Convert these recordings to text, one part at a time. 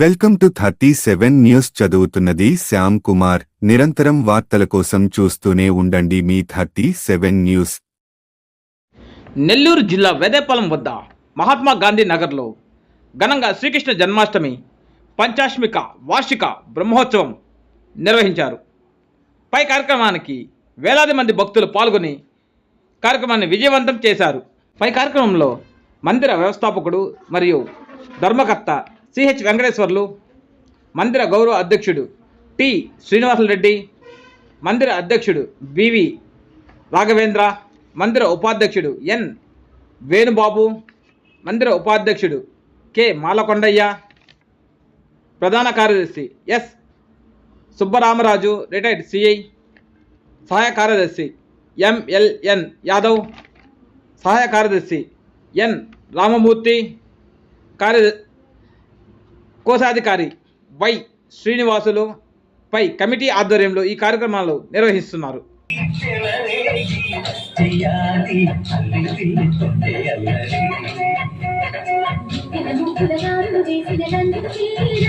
Welcome to thirty seven news చదువుతున్నది శ్యామ్ కుమార్. నిరంతరం వార్తల కోసం చూస్తూనే ఉండండి మీ థర్టీ సెవెన్ న్యూస్. నెల్లూరు జిల్లా వేదేపాలెం వద్ద మహాత్మా గాంధీ నగర్లో ఘనంగా శ్రీకృష్ణ జన్మాష్టమి పంచాశ్మిక వార్షిక బ్రహ్మోత్సవం నిర్వహించారు. పై కార్యక్రమానికి వేలాది మంది భక్తులు పాల్గొని కార్యక్రమాన్ని విజయవంతం చేశారు. పై కార్యక్రమంలో మందిర వ్యవస్థాపకుడు మరియు ధర్మకర్త సిహెచ్ వెంకటేశ్వర్లు మందిర గౌరవ అధ్యక్షుడు టి శ్రీనివాసరెడ్డి మందిర అధ్యక్షుడు బివి రాఘవేంద్ర మందిర ఉపాధ్యక్షుడు ఎన్ వేణుబాబు మందిర ఉపాధ్యక్షుడు కె మాలకొండయ్య ప్రధాన కార్యదర్శి ఎస్ సుబ్బరామరాజు రిటైర్డ్ సిఐ సహాయ కార్యదర్శి ఎంఎల్ఎన్ యాదవ్ సహాయ కార్యదర్శి ఎన్ రామమూర్తి కార్య కోశాధికారి వై శ్రీనివాసులు పై కమిటీ ఆధ్వర్యంలో ఈ కార్యక్రమాలు నిర్వహిస్తున్నారు. చేసిన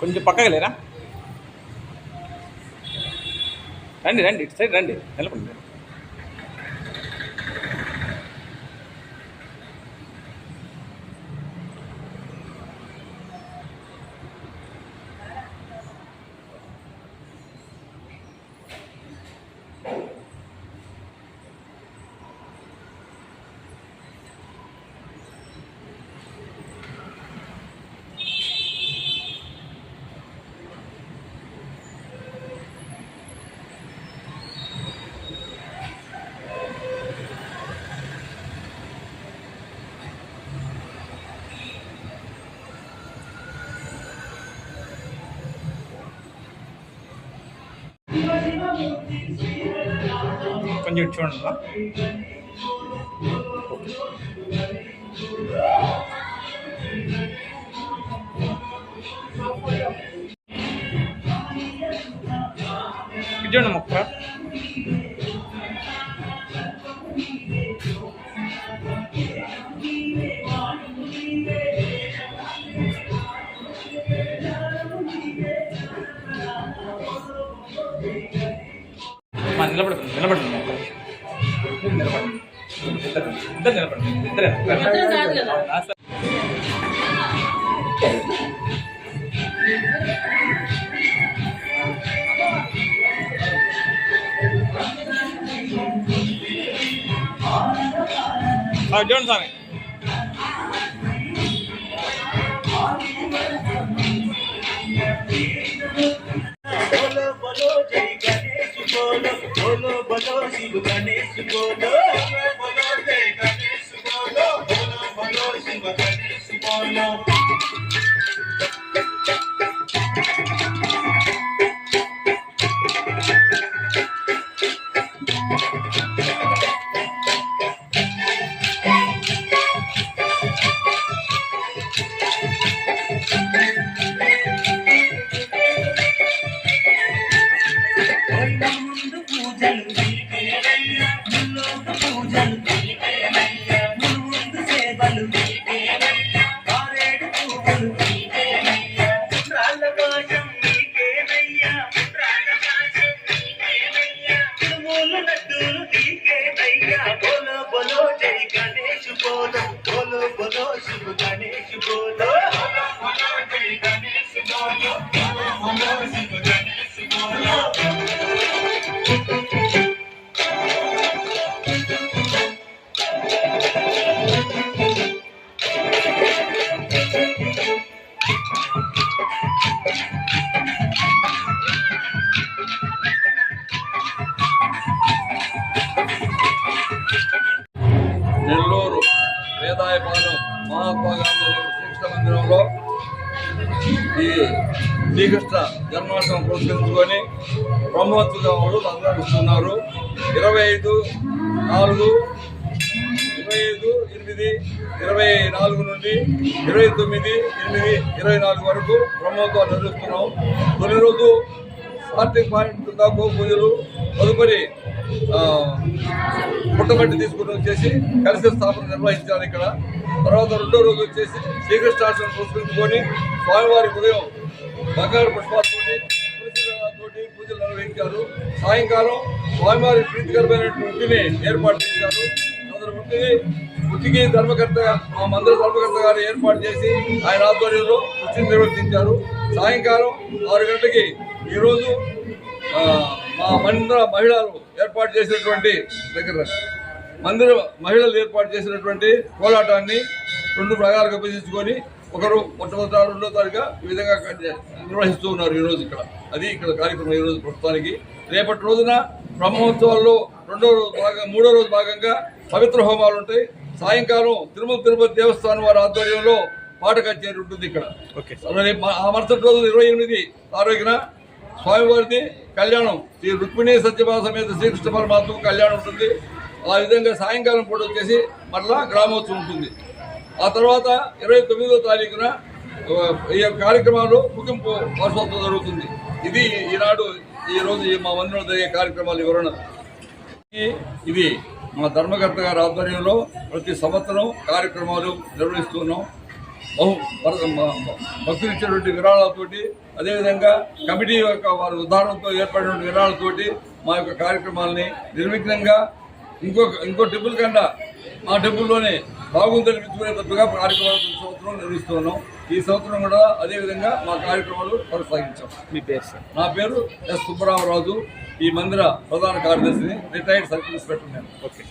కొంచెం పక్కగా లేరా? రండి రండి ఇటు సైడ్ రండి నిలబడి కొంచెం చూడండి చూడండి మొక్క నిలబడండి నిలబడండి ఇద్దరు నిలబడండి ఇద్దరు ఇద్దరు నిలబడండి ఇద్దరు చూడండి స్వామి బోలో with my name. మందిరంలో ఈ శ్రీకృష్ణ జన్మాష్టమి పురస్కరించుకొని బ్రహ్మోత్సవాలు నిర్వహిస్తున్నారు ఇరవై ఐదు నాలుగు ఇరవై ఐదు ఎనిమిది ఇరవై నాలుగు నుండి ఇరవై తొమ్మిది ఎనిమిది ఇరవై నాలుగు వరకు బ్రహ్మోత్సవాలు నిర్వహిస్తున్నాం. తొలి రోజు స్టార్టింగ్ పాయింట్ దాకా పూజలు తదుపరి పుట్టబట్టి తీసుకుని వచ్చేసి కలిసి స్థాపన నిర్వహించారు ఇక్కడ. తర్వాత రెండో రోజు వచ్చేసి శ్రీకృష్ణాశ్రమం పురస్కరించుకొని స్వామివారి ఉదయం బంగారు పుష్పాలతోటి తోటి పూజలు నిర్వహించారు. సాయంకాలం స్వామివారి ప్రీతికరమైనటువంటి వృత్తిని ఏర్పాటు చేశారు. అందరి వృత్తిని వృత్తికి ధర్మకర్త మా మందిర ధర్మకర్త గారు ఏర్పాటు చేసి ఆయన ఆధ్వర్యంలో వృత్తిని నిర్వర్తించారు. సాయంకాలం ఆరు గంటలకి ఈరోజు మా మందిర మహిళలు ఏర్పాటు చేసినటువంటి దగ్గర. మందిర మహిళలు ఏర్పాటు చేసినటువంటి కోలాటాన్ని రెండు భాగాలుగా విభజించుకొని ఒకరు మొట్టమొదటి రెండో తారీఖు ఈ విధంగా నిర్వహిస్తూ ఉన్నారు ఈ రోజు ఇక్కడ. అది ఇక్కడ కార్యక్రమం ఈ రోజు ప్రస్తుతానికి. రేపటి రోజున బ్రహ్మోత్సవాల్లో రెండో రోజు భాగం మూడో రోజు భాగంగా పవిత్ర హోమాలు ఉంటాయి. సాయంకాలం తిరుమల తిరుపతి దేవస్థానం వారి ఆధ్వర్యంలో పాట కచేరీ ఉంటుంది ఇక్కడ. మా- ఆ మరుసటి రోజు ఇరవై ఎనిమిది తారీఖున స్వామివారిది కళ్యాణం. శ్రీ రుక్మిణి సత్యభాస సమేత శ్రీకృష్ణ పరమాత్మ కళ్యాణం ఉంటుంది. ఆ విధంగా సాయంకాలం పూట వచ్చేసి మరలా గ్రామోత్సవం ఉంటుంది. ఆ తర్వాత ఇరవై తొమ్మిదో తారీఖున ఈ కార్యక్రమాలు ముగింపు వార్షోత్సవం జరుగుతుంది. ఇది ఈనాడు ఈరోజు మా మందిరంలో జరిగే కార్యక్రమాల వివరణ. ఇది మా ధర్మకర్త గారి ఆధ్వర్యంలో ప్రతి సంవత్సరం కార్యక్రమాలు నిర్వహిస్తున్నాం బహు భక్తులు ఇచ్చేటువంటి విరాళాలతోటి అదేవిధంగా కమిటీ యొక్క వారి ఉదాహరణతో ఏర్పడినటువంటి విరాళాలతోటి మా యొక్క కార్యక్రమాలని నిర్విఘ్నంగా ఇంకొక ఇంకో టెంపుల్ కన్నా మా టెంపుల్లోనే బాగుందని మెచ్చుకునేటట్టుగా కార్యక్రమాలు ప్రతి సంవత్సరం నిర్వహిస్తున్నాం. ఈ సంవత్సరం కూడా అదేవిధంగా మా కార్యక్రమాలు కొనసాగించాం. మీ పేరు సార్? నా పేరు ఎస్ సుబ్బరామరాజు. ఈ మందిర ప్రధాన కార్యదర్శిని రిటైర్డ్ సర్కిల్ ఇన్స్పెక్టర్ నేను. ఓకే